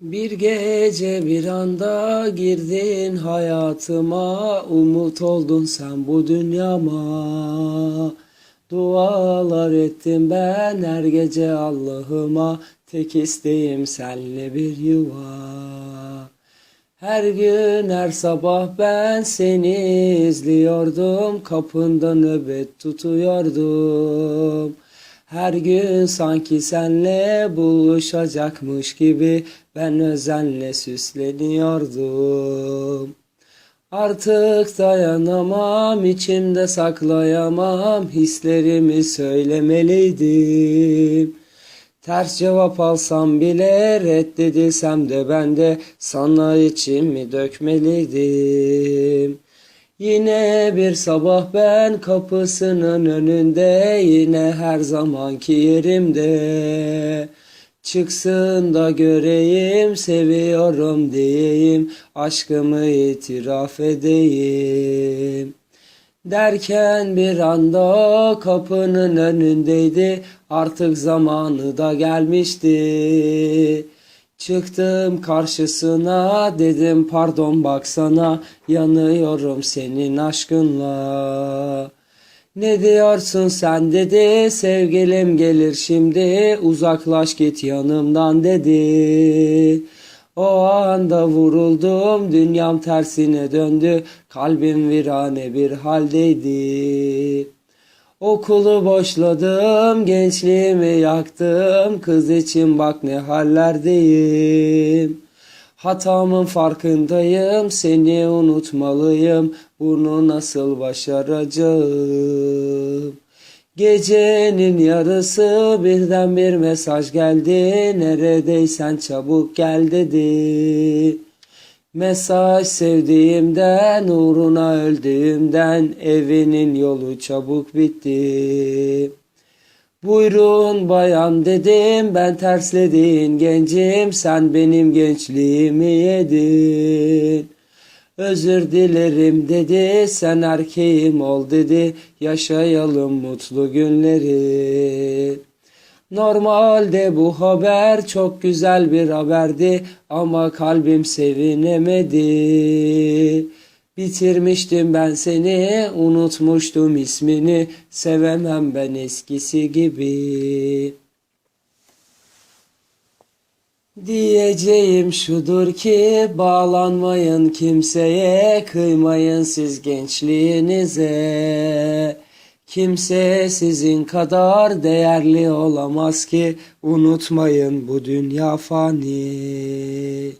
Bir gece bir anda girdin hayatıma Umut oldun sen bu dünyama. Dualar ettim ben her gece Allah'ıma Tek isteğim senle bir yuva. Her gün her sabah ben seni izliyordum Kapında nöbet tutuyordum her gün sanki senle buluşacakmış gibi ben özenle süsleniyordum. Artık dayanamam, içimde saklayamam, hislerimi söylemeliydim. Ters cevap alsam bile reddedilsem de ben de sana içimi dökmeliydim. Yine bir sabah ben kapısının önünde yine her zamanki yerimde. Çıksın da göreyim seviyorum diyeyim aşkımı itiraf edeyim. Derken bir anda kapının önündeydi artık zamanı da gelmişti. Çıktım karşısına dedim pardon baksana yanıyorum senin aşkınla. Ne diyorsun sen dedi sevgilim gelir şimdi uzaklaş git yanımdan dedi. O anda vuruldum dünyam tersine döndü kalbim virane bir haldeydi. Okulu boşladım, gençliğimi yaktım. Kız için bak ne hallerdeyim. Hatamın farkındayım, seni unutmalıyım. Bunu nasıl başaracağım? Gecenin yarısı birden bir mesaj geldi. Neredeysen çabuk gel dedi. Mesaj sevdiğimden, uğruna öldüğümden evinin yolu çabuk bitti. Buyurun bayan dedim ben terslediğin gencim sen benim gençliğimi yedin. Özür dilerim dedi sen erkeğim ol dedi yaşayalım mutlu günleri. Normalde bu haber çok güzel bir haberdi ama kalbim sevinemedi. Bitirmiştim ben seni, unutmuştum ismini, sevemem ben eskisi gibi. Diyeceğim şudur ki bağlanmayın kimseye, kıymayın siz gençliğinize. Kimse sizin kadar değerli olamaz ki unutmayın bu dünya fani.